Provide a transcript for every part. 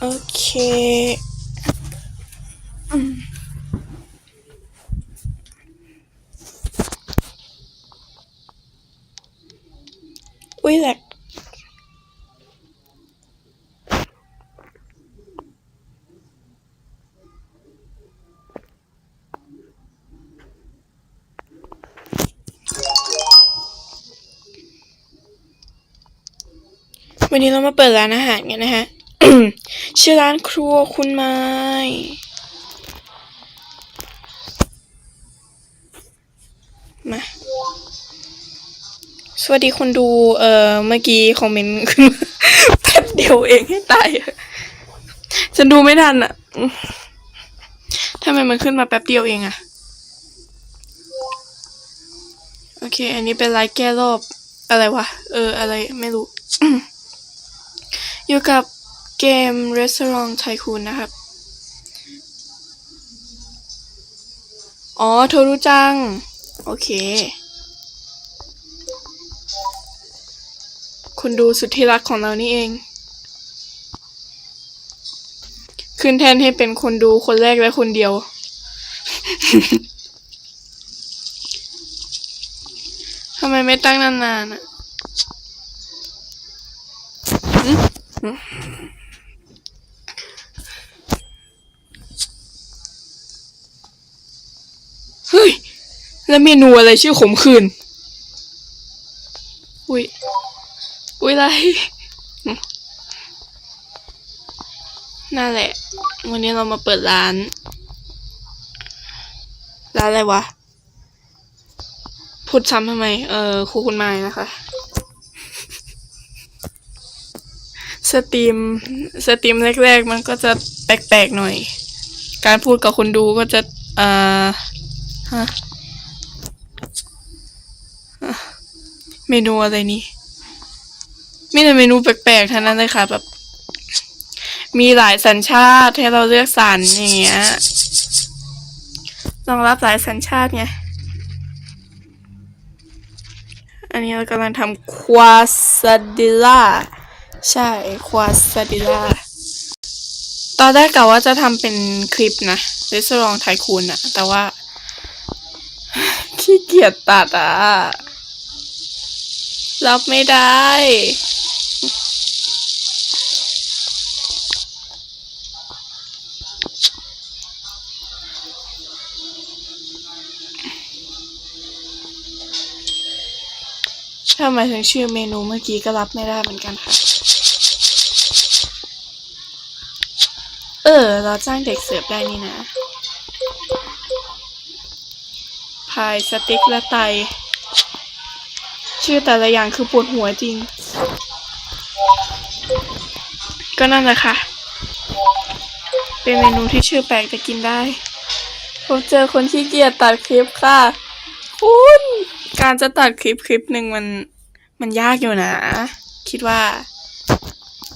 โอเคอืมอุ้ยแหลกวันนี้เรามาเปิดร้านอาหารกันนะฮะ ชื่อร้านครัวคุณไม้มาสวัสดีคนดู เอ่อ เมื่อกี้คอมเมนต์ขึ้นแป๊บเดียวเองให้ตายฉันดูไม่ทันอะทำไมมันขึ้นมาแป๊บเดียวเองอะโอเค อันนี้เป็นไลฟ์แก้รอบ อะไรวะ เออ อะไรไม่รู้ อยู่กับ เกม Restaurant Tycoon นะครับ อ๋อโทรู้จัง โอเค คุณดูสุดที่รักของเรานี่เอง ขึ้นแทนให้เป็นคนดูคนแรกและคนเดียว ทำไมไม่ตั้งนานๆอะหึหึเฮ้ย แล้วเมนูอะไรชื่อขมขื่นอุ้ย อุ้ยอะไร นั่นแหละ วันนี้เรามาเปิดร้าน ร้านอะไรวะ พูดซ้ำทำไม เออครูคุณไม้นะคะ สตรีม สตรีมแรกๆ มันก็จะแปลกๆหน่อย การพูดกับคนดูก็จะอ่าฮะ เมนูอะไรนี่มีแต่เมนูแปลกๆทั้งนั้นเลยค่ะ แบบ มีหลายสัญชาติให้เราเลือกสรรอย่างเงี้ยรองรับหลายสัญชาติไงอันนี้เรากำลังทำควาซาดิล่าใช่ควาซาดิล่าตอนแรกกะว่าจะทำเป็นคลิปนะรีสอร์ทไทคูนอะแต่ว่า ขี้เกียจตัดอะ รับไม่ได้ ถ้าหมายถึงชื่อเมนูเมื่อกี้ก็รับไม่ได้เหมือนกันค่ะ เออ เราจ้างเด็กเสิร์ฟได้นี่นะ พายสติ๊กและไต ชื่อแต่ละอย่างคือปวดหัวจริง ก็นั่นแหละค่ะ เป็นเมนูที่ชื่อแปลกแต่กินได้ ผมเจอคนขี้เกียจตัดคลิปค่ะ คุณการจะตัดคลิปคลิปหนึ่งมัน มันยากอยู่นะ คิดว่า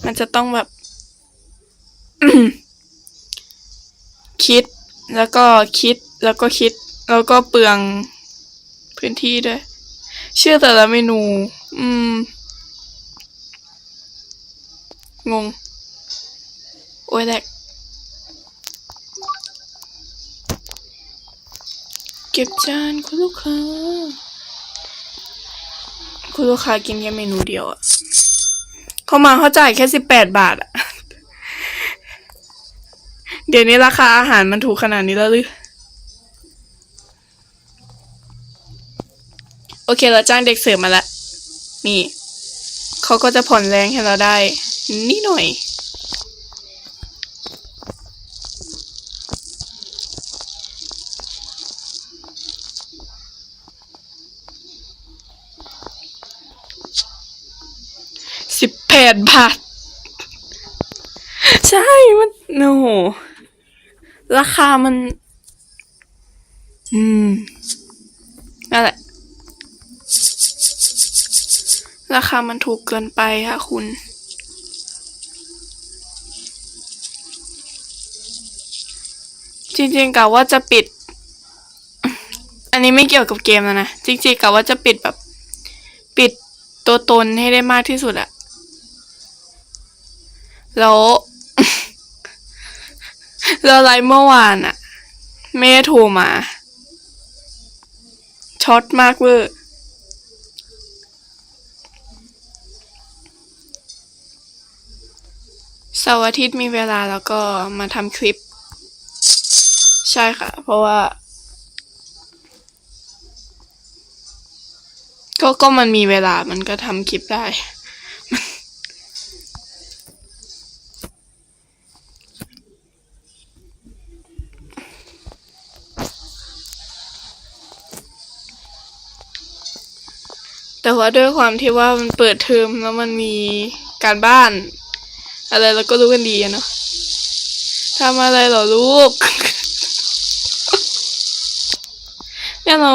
มันจะต้องแบบ คิดแล้วก็คิดแล้วก็คิด แล้วก็เปลืองพื้นที่ด้วย ชื่อแต่ละเมนู อืม งง โอ้ยแหลกเก็บจานคุณลูกค้า คุณลูกค้ากินแค่เมนูเดียวอะเขามาเขาจ่ายแค่สิบแปดบาทอะเดี๋ยวนี้ราคาอาหารมันถูกขนาดนี้แล้วหรือ เคเราจ้างเด็กเสร์ฟมาล้วนี่เขาก็จะผ่อนแรงให้เราได้นิดหน่อยสิบแปดบาท ใช่ มันโอ้โหราคามัน อืมนั่นแหละ ราคามันถูกเกินไปค่ะคุณ จริงๆกะว่าจะปิด อันนี้ไม่เกี่ยวกับเกมแล้วนะ จริงๆกะว่าจะปิดแบบ ปิดตัวตนให้ได้มากที่สุดอะแล้วแล้วไลฟ์เมื่อวานอะแม่โทรมาช็อตมากเวอร์ เสาร์อาทิตย์มีเวลาแล้วก็มาทำคลิป ใช่ค่ะ เพราะว่า ก็ก็มันมีเวลามันก็ทำคลิปได้ แต่ว่าด้วยความที่ว่ามันเปิดเทอมแล้วมันมีการบ้าน อะไรเราก็รู้กันดีอะเนาะทำอะไรเหรอลูกเม่เรา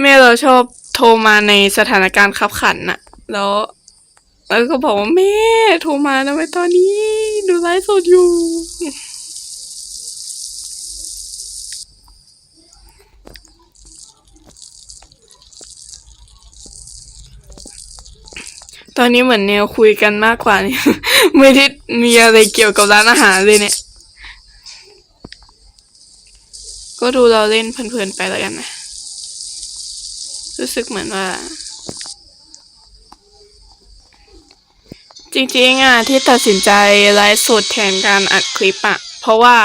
แม่เราชอบโทรมาในสถานการณ์ขับขันน่ะ แล้วแล้วก็บอกว่าแม่โทรมาทำไมตอนนี้ ดูไลฟ์สดอยู่ ตอนนี้เหมือนแนวคุยกันมากกว่านี่ไม่ได้มีอะไรเกี่ยวกับร้านอาหารเลยเนี่ย ก็ดูเราเล่นเพลินๆไปแล้วกันนะ รู้สึกเหมือนว่า จริงๆอะที่ตัดสินใจไลฟ์สดแทนการอัดคลิปอะ เพราะว่า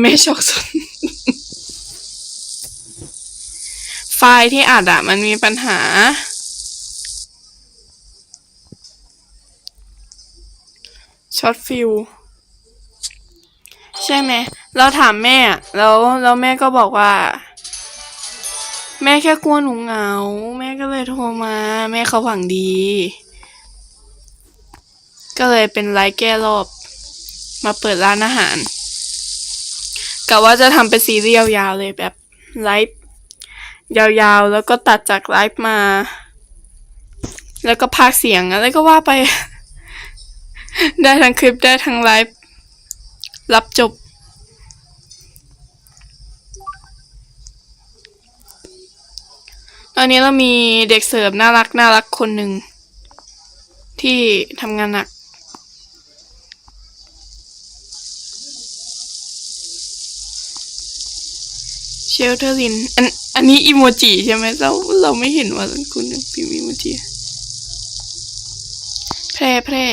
ไม่ชอบสนไฟล์ที่อัดอะ มันมีปัญหา ช็อตฟิลใช่ไหมเราถามแม่แล้วแล้วแม่ก็บอกว่า แม่แค่กลัวหนูเหงา แม่ก็เลยโทรมา แม่เขาหวังดี ก็เลยเป็นไลฟ์แก้รอบ มาเปิดร้านอาหารกะว่าจะทำเป็นซีรีส์ยาวๆเลยแบบไลฟ์ยาวๆ แล้วก็ตัดจากไลฟ์มา แล้วก็พากเสียงอะไรก็ว่าไป ได้ทั้งคลิปได้ทั้งไลฟ์รับจบ ตอนนี้เรามีเด็กเสิร์ฟน่ารักน่ารักคนหนึ่ง ที่ทำงานหนักเชลเทอร์ลินอันอันนี้อีโมจิใช่ไหมเราเราไม่เห็นว่าคุณพิมพ์อีโมจิแพร่แพร่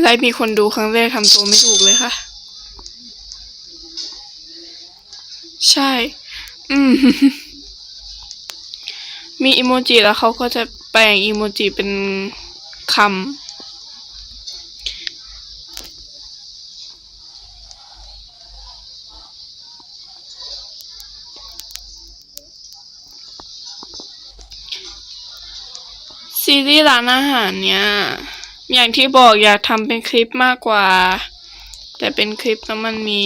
ไลฟ์มีคนดูครั้งแรกทำตัวไม่ถูกเลยค่ะ ใช่ อืม มีอีโมจิแล้วเขาก็จะแปลงอีโมจิเป็นคำซีรีส์ร้านอาหารเนี่ย อย่างที่บอกอยากทำเป็นคลิปมากกว่า แต่เป็นคลิปแล้วมันมี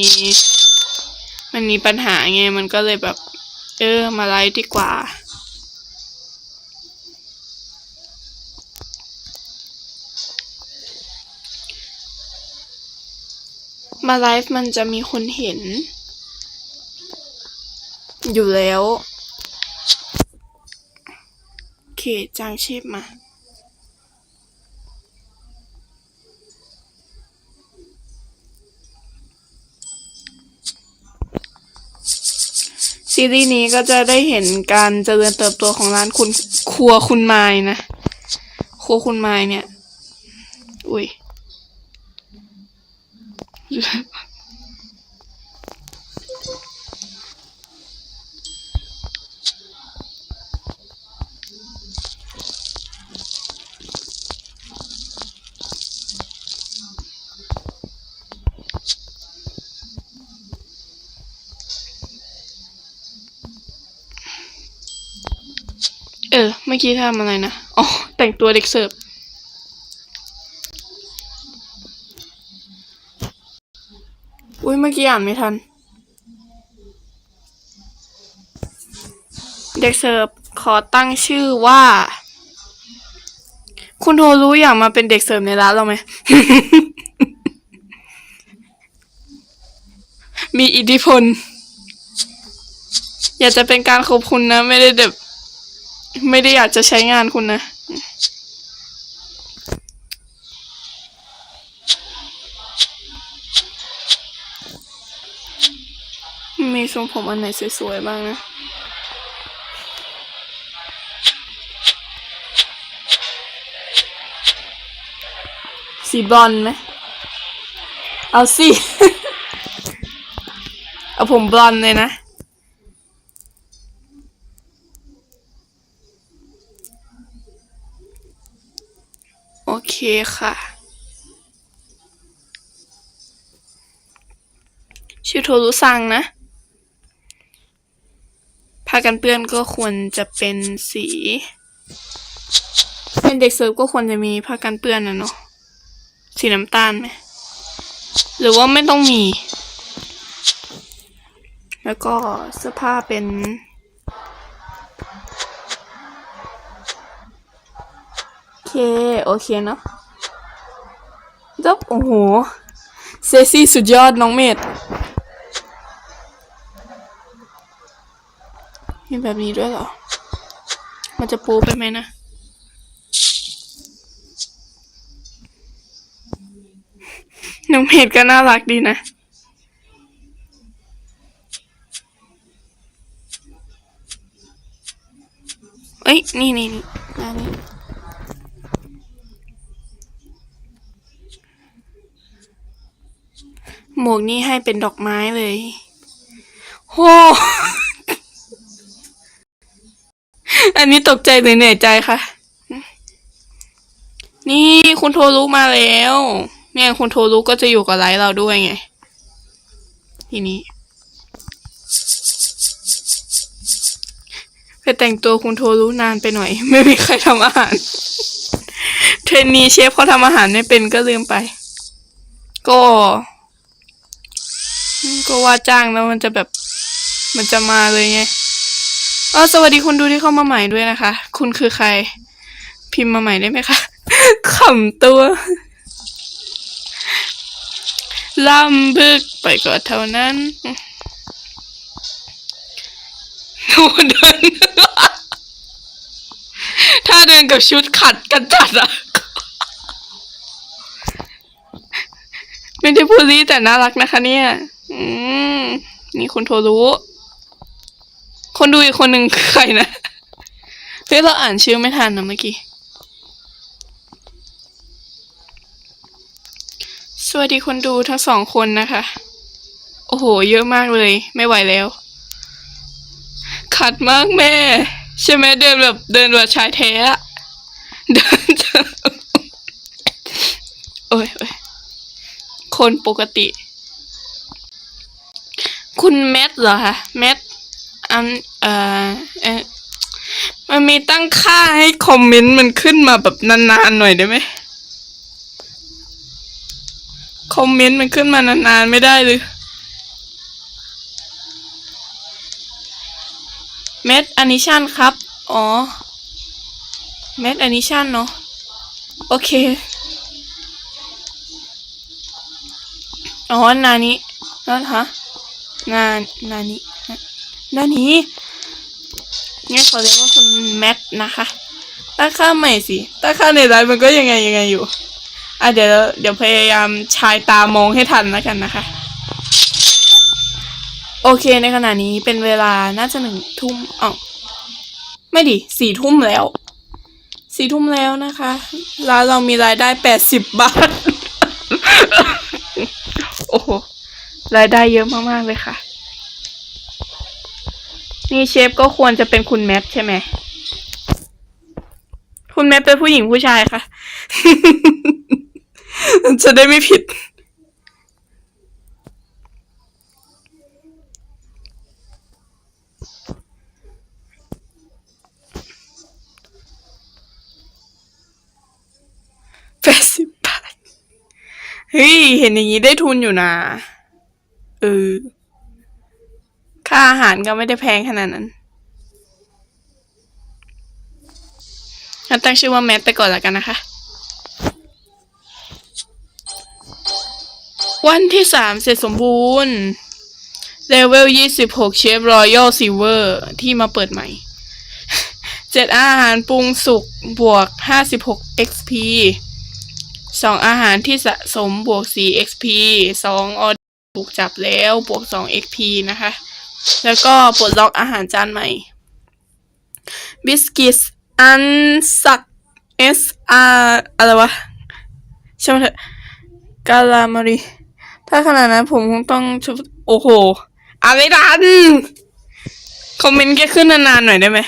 มันมีปัญหาไงมันก็เลยแบบ เออมาไลฟ์ดีกว่า มาไลฟ์มันจะมีคนเห็น อยู่แล้วโอเคจางชีพมา ซีรีส์นี้ก็จะได้เห็นการเจริญเติบโตของร้านคุณครัวคุณไม้นะ ครัวคุณไม้เนี่ย อุ้ย เออ เมื่อกี้ทำอะไรนะ อ๋อ แต่งตัวเด็กเสิร์ฟ อุ้ยเมื่อกี้อ่านไม่ทัน เด็กเสิร์ฟขอตั้งชื่อว่า คุณโทรู้อยากมาเป็นเด็กเสิร์ฟในร้านเราไหม มีอิทธิพล อยากจะเป็นการขอบคุณนะ ไม่ได้แบบ ไม่ได้อยากจะใช้งานคุณนะ มีทรงผมอันไหนสวยๆบ้างนะสีบลอนไหม เอาสิ เอาผมบลอนเลยนะ โอเคค่ะ ชื่อโทรุซังนะผ้ากันเปื้อนก็ควรจะเป็นสี เป็นเด็กเสิร์ฟก็ควรจะมีผ้ากันเปื้อนนะเนาะสีน้ำตาลไหมหรือว่าไม่ต้องมี แล้วก็เสื้อผ้าเป็น โอเคโอเคเนาะจบโอ้โห เซซี่สุดยอดน้องเมดมีแบบนี้ด้วยเหรอ มันจะปูไปไหมนะ น้องเมดก็น่ารักดีนะเอ้ย นี่นี่นี่อัน หมวกนี้ให้เป็นดอกไม้เลย โห อันนี้ตกใจหรือเหนื่อยใจคะนี่คุณโทรุมาแล้ว เนี่ยคุณโทรุก็จะอยู่กับไลฟ์เราด้วยไง ทีนี้ไปแต่งตัวคุณโทรุนานไปหน่อย ไม่มีใครทำอาหาร เทรนนีเชฟเขาทำอาหารไม่เป็นก็ลืมไป ก็ ก็ว่าจ้างแล้วมันจะแบบมันจะมาเลยไงเออสวัสดีคุณดูที่เข้ามาใหม่ด้วยนะคะ คุณคือใคร พิมพ์มาใหม่ได้ไหมคะขำตัวล่ำบึกไปก่อนเท่านั้นดูเดินถ้าเดินกับชุดขัดกันจัดอะไม่ได้พูดลีแต่น่ารักนะคะเนี่ย อืมนี่คุณโทรู้ คนดูอีกคนหนึ่งคือใครนะ เฮ้ยเราอ่านชื่อไม่ทันนะเมื่อกี้ สวัสดีคนดูทั้งสองคนนะคะ โอ้โห เยอะมากเลย ไม่ไหวแล้ว ขัดมากแม่ ใช่ไหมเดินแบบเดินแบบชายแท้อะเดินจะโอ้ยโอ้ยคนปกติ คุณแมทเหรอคะแมทอันเอ่อเออมันมีตั้งค่าให้คอมเมนต์มันขึ้นมาแบบนานๆหน่อยได้ไหมคอมเมนต์มันขึ้นมานานๆไม่ได้เลยแมทอนิชันครับ อ๋อแมทอนิชันเนาะ โอเค อ๋อนานี้นั่นฮะ นานานี้นานี้งั้นขอเรียกว่าคุณแมทนะคะตั้งค่าใหม่สิตั้งค่าในไลน์มันก็ยังไงยังไงอยู่อะเดี๋ยวเดี๋ยวพยายามชายตามองให้ทันแล้วกันนะคะ โอเคในขณะนี้เป็นเวลาน่าจะหนึ่งทุ่มอ๋อไม่ดิสี่ทุ่มแล้วสี่ทุ่มแล้วนะคะร้านเรามีรายได้แปดสิบบาท โอ้โห รายได้เยอะมากๆเลยค่ะ นี่เชฟก็ควรจะเป็นคุณแมทใช่ไหม คุณแมทเป็นผู้หญิงผู้ชายค่ะ จะได้ไม่ผิด แปดสิบบาท เฮ้ย เห็นอย่างนี้ได้ทุนอยู่นะ เออ ค่าอาหารก็ไม่ได้แพงขนาดนั้นงั้นตั้งชื่อว่าแมทไปก่อนแล้วกันนะคะ วันที่สามเสร็จสมบูรณ์เลเวลยี่สิบหกเชฟรอยัลซิเวอร์ที่มาเปิดใหม่เจ็ดอาหารปรุงสุกบวกห้าสิบหก XP สองอาหารที่สะสมบวกสี่ XP สองออเดอร์ ถูกจับแล้วบวกสอง XP นะคะ แล้วก็ปลดล็อกอาหารจานใหม่ บิสกิตอันสัก S R อะไรวะใช่ไหมเถอะกาลามารีถ้าขนาดนั้นผมคงต้องชุบโอ้โหอ่านไม่ทัน คอมเมนต์แกขึ้นนานๆหน่อยได้ไหม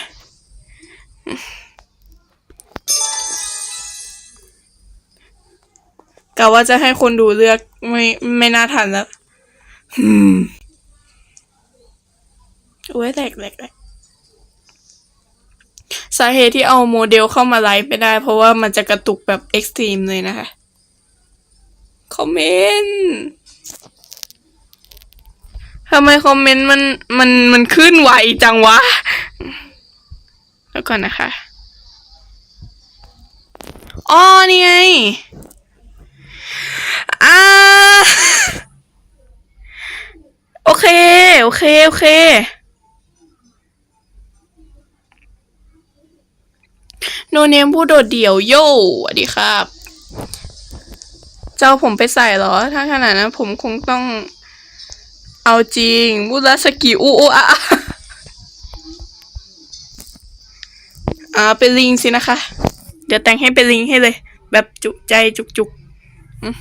กะว่าจะให้คนดูเลือกไม่ไม่น่าทันแล้ว อืมโอ้ยแหลกแหลกแหลกสาเหตุที่เอาโมเดลเข้ามาไลฟ์ไม่ได้ เพราะว่ามันจะกระตุกแบบเอ็กซ์ตรีมเลยนะคะ คอมเมนต์ทำไมคอมเมนต์มันมันมันขึ้นไวจังวะ แล้วก่อนนะคะ อ๋อ นี่ไง อ่า โอเค โอเค โอเค โนเนมผู้โดดเดี่ยวโย่สวัสดีครับ เจ้าผมไปใส่เหรอ ถ้าขนาดนั้นผมคงต้องเอาจริงมุราสกิอูอูอะอะอ่า เป็นลิงสินะคะ เดี๋ยวแต่งให้เป็นลิงให้เลย แบบจุใจจุกๆอืม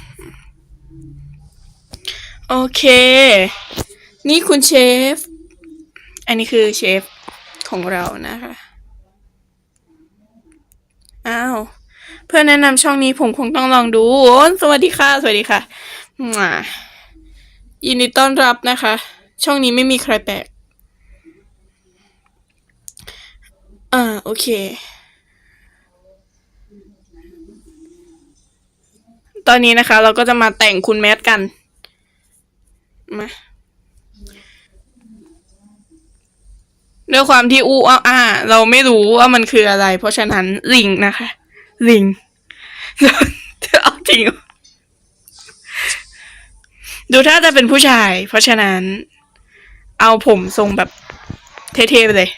โอเค นี่คุณเชฟ อันนี้คือเชฟของเรานะคะ อ้าว เพื่อแนะนำช่องนี้ผมคงต้องลองดูโอ้สวัสดีค่ะ สวัสดีค่ะมายินดีต้อนรับนะคะ ช่องนี้ไม่มีใครแปลก อ่า โอเค ตอนนี้นะคะ เราก็จะมาแต่งคุณแมทกัน มา ด้วยความที่อู้อ้าอ่าเราไม่รู้ว่ามันคืออะไร เพราะฉะนั้นลิงนะคะ ลิงเอาจริง ดูถ้าจะเป็นผู้ชาย เพราะฉะนั้น เอาผมทรงแบบเท่ๆไปเลย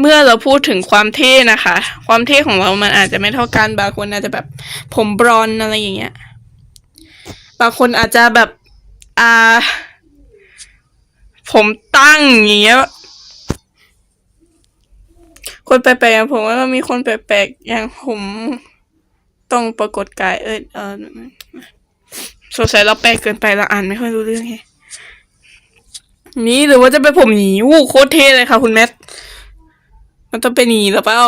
เมื่อเราพูดถึงความเท่นะคะ ความเท่ของเรามันอาจจะไม่เท่ากันบางคนอาจจะแบบ ผมบรอนอะไรอย่างเงี้ย บางคนอาจจะแบบ อ่า ผมตั้งอย่างเงี้ยคนแปลกๆผมว่าก็มีคนแปลกๆอย่างผมต้องปรากฏกายเออเออสงสัยเราแปลกเกินไปเราอ่านไม่ค่อยรู้เรื่องไงนี่หรือว่าจะเป็นผมหนีวู้โคตรเท่เลยค่ะ คุณแมทมันต้องเป็นหนีหรือเปล่า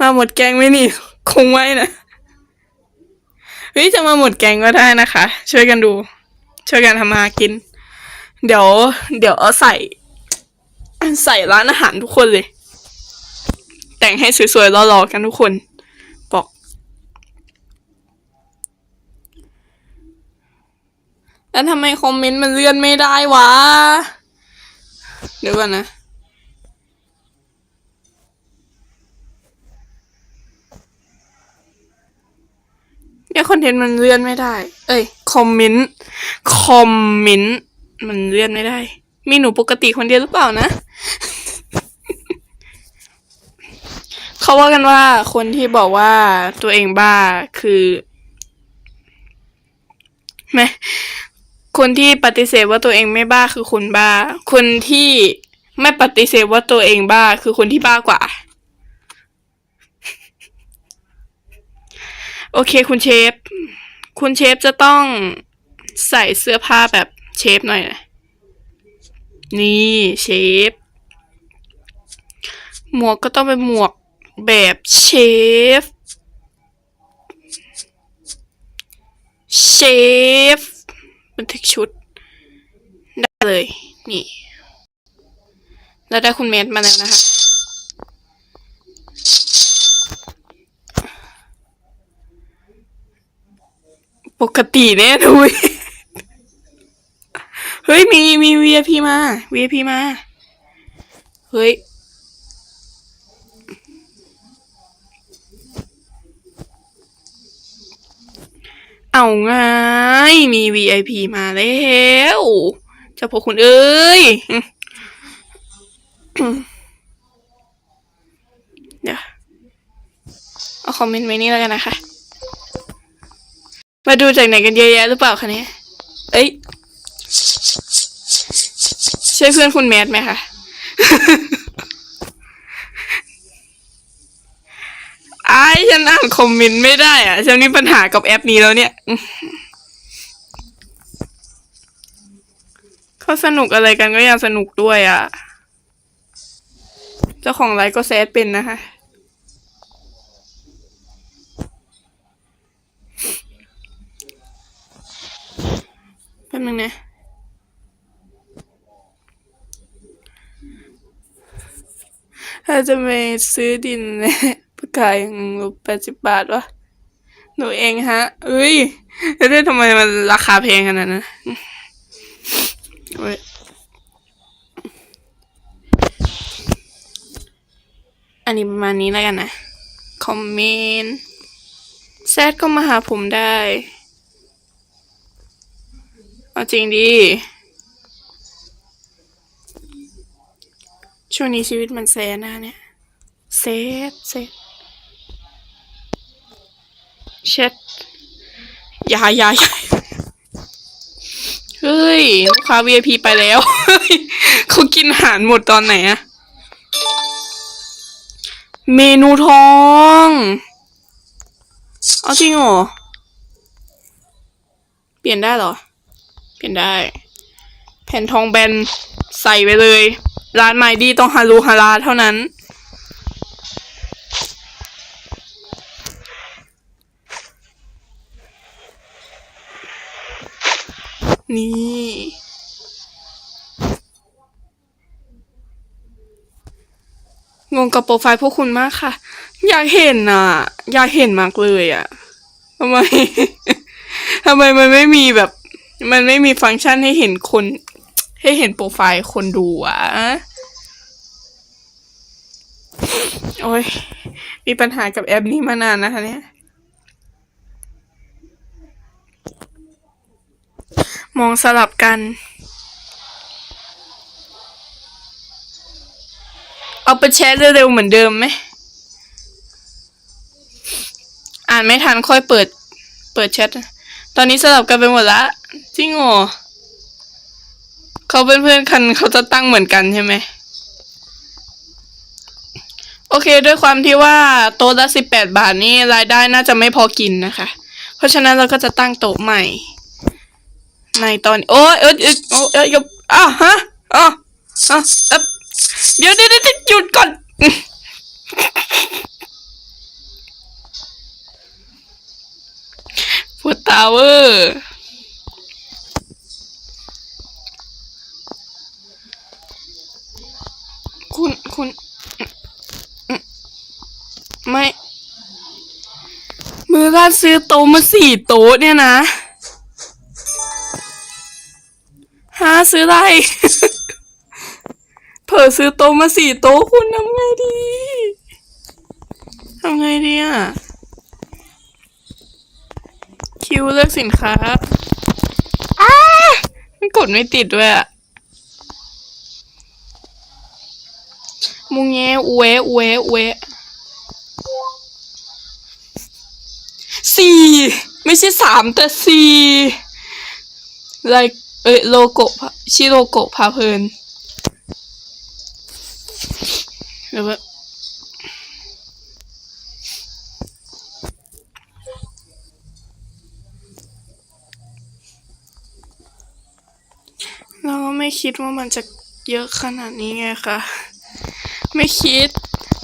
มาหมดแกงไหมนี่คงไม่นะ เฮ้ยจะมาหมดแกงก็ได้นะคะ ช่วยกันดู ช่วยกันทำมากิน เดี๋ยว เดี๋ยวเอาใส่ ใส่ร้านอาหารทุกคนเลย แต่งให้สวยๆหล่อๆกันทุกคนบอกแล้วทำไมคอมเมนต์มันเลื่อนไม่ได้วะ เดี๋ยวก่อนนะ เนี่ยคอนเทนต์มันเลื่อนไม่ได้ เอ้ยคอมเมนต์คอมเมนต์มันเลื่อนไม่ได้ มีหนูปกติคนเดียวหรือเปล่านะ เขาว่ากันว่าคนที่บอกว่าตัวเองบ้าคือไหมคนที่ปฏิเสธว่าตัวเองไม่บ้าคือคนบ้า คนที่ไม่ปฏิเสธว่าตัวเองบ้าคือคนที่บ้ากว่า โอเคคุณเชฟ คุณเชฟจะต้องใส่เสื้อผ้าแบบเชฟหน่อยนะนี่เชฟ หมวกก็ต้องเป็นหมวกแบบเชฟ เชฟบันทึกชุด ได้เลย นี่ แล้วได้คุณเมธมาแล้วนะคะ ปกติเน่ทุยเฮ้ยมีมีวีไ VIP มาวีไ VIP มา เฮ้ย เอาไงมี VIP มาแล้วเจ้พวกคุณเอ้ย เดี๋ยว เอาคอมเมนต์ไว้นี่แล้วกันนะคะ มาดูจากไหนกันเยอะแยะหรือเปล่าคะเนี่ยเอ้ย ใช่เพื่อนคุณแมทไหมคะ ไอ้ฉันอ่านคอมเมนต์ไม่ได้อะฉันมีปัญหากับแอปนี้แล้วเนี่ยเขาสนุกอะไรกันก็ยังสนุกด้วยอะ เจ้าของไลฟ์ก็แซดเป็นนะคะ ป๊บนึงนะถ้าจะไปซื้อดินเนี่ยประกายยังลบแปดสิบบาทวะหนูเองฮะเอ้ยแล้วทำไมมันราคาแพงขนาดนั้นนะเว้ยอันนี้ประมาณนี้แล้วกันนะ คอมเมนต์แซดก็มาหาผมได้ เอาจริงดี ช่วงนี้ชีวิตมันแซดนะเนี่ยแซดแซดเช็ดอย่าอย่าอย่าเฮ้ย ลูกค้า VIP ไปแล้วเฮ้ยเขากินอาหารหมดตอนไหนอะเมนูทองเอาจริงเหรอ เปลี่ยนได้เหรอ เปลี่ยนได้ แผ่นทองแบนใส่ไปเลย ร้านไมดีต้องฮารูฮาราเท่านั้นนี่ งงกับโปรไฟล์พวกคุณมากค่ะ อยากเห็นอะ อยากเห็นมากเลยอะทำไมทำไมมันไม่มีแบบ มันไม่มีฟังก์ชันให้เห็นคน ให้เห็นโปรไฟล์คนดูอะโอ้ย มีปัญหากับแอปนี้มานานนะคะเนี่ย มองสลับกัน เอาไปแชทเร็วๆเหมือนเดิมไหม อ่านไม่ทันค่อยเปิด เปิดแชท ตอนนี้สลับกันไปหมดละจริงเหรอเขาเป็นเพื่อนกันเขาจะตั้งเหมือนกันใช่ไหมโอเค ด้วยความที่ว่าโต๊ะละสิบแปดบาทนี่รายได้น่าจะไม่พอกินนะคะ เพราะฉะนั้นเราก็จะตั้งโต๊ะใหม่ ในตอนโอ้ยเอยเอยโอ้ยเอยยบอะฮะอะอะเอ๊ะเดี๋ยวเดี๋ยวเดี๋ยวหยุดก่อน ปวดตาเวอร์คุณคุณไม่ มือร้านซื้อโต๊ะมาสี่โต๊ะเนี่ยนะหาซื้ออะไรเผอซื้อโต๊ะมาสี่โต๊ะคุณทำไงดีทำไงดีอะ คิวเลือกสินค้าอ้ามันกดไม่ติดด้วยอะมุงแงอเวอเวอเวสี่ไม่ใช่สามแต่สี่ไลเอ้ยโลโก้พะชิโลโกะพาเพลินหรือว่า เราก็ไม่คิดว่ามันจะเยอะขนาดนี้ไงคะไม่คิด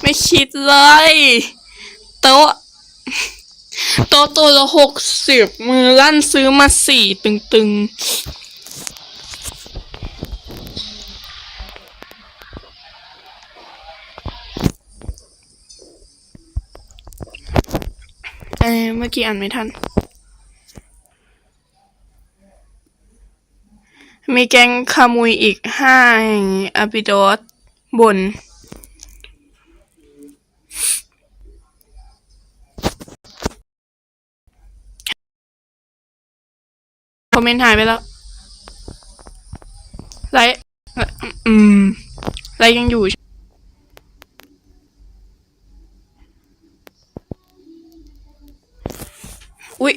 ไม่คิดเลยโต๊ะโต๊ะตัวละหกสิบมือลั่นซื้อมาสี่ตึงๆเออเมื่อกี้อ่านไม่ทัน มีแก๊งขโมุยอีกห้าแห่งอาบิดสบน คอมเมนต์หายไปแล้ว ไลฟ์อืม ไลฟ์ยังอยู่ อุ๊ย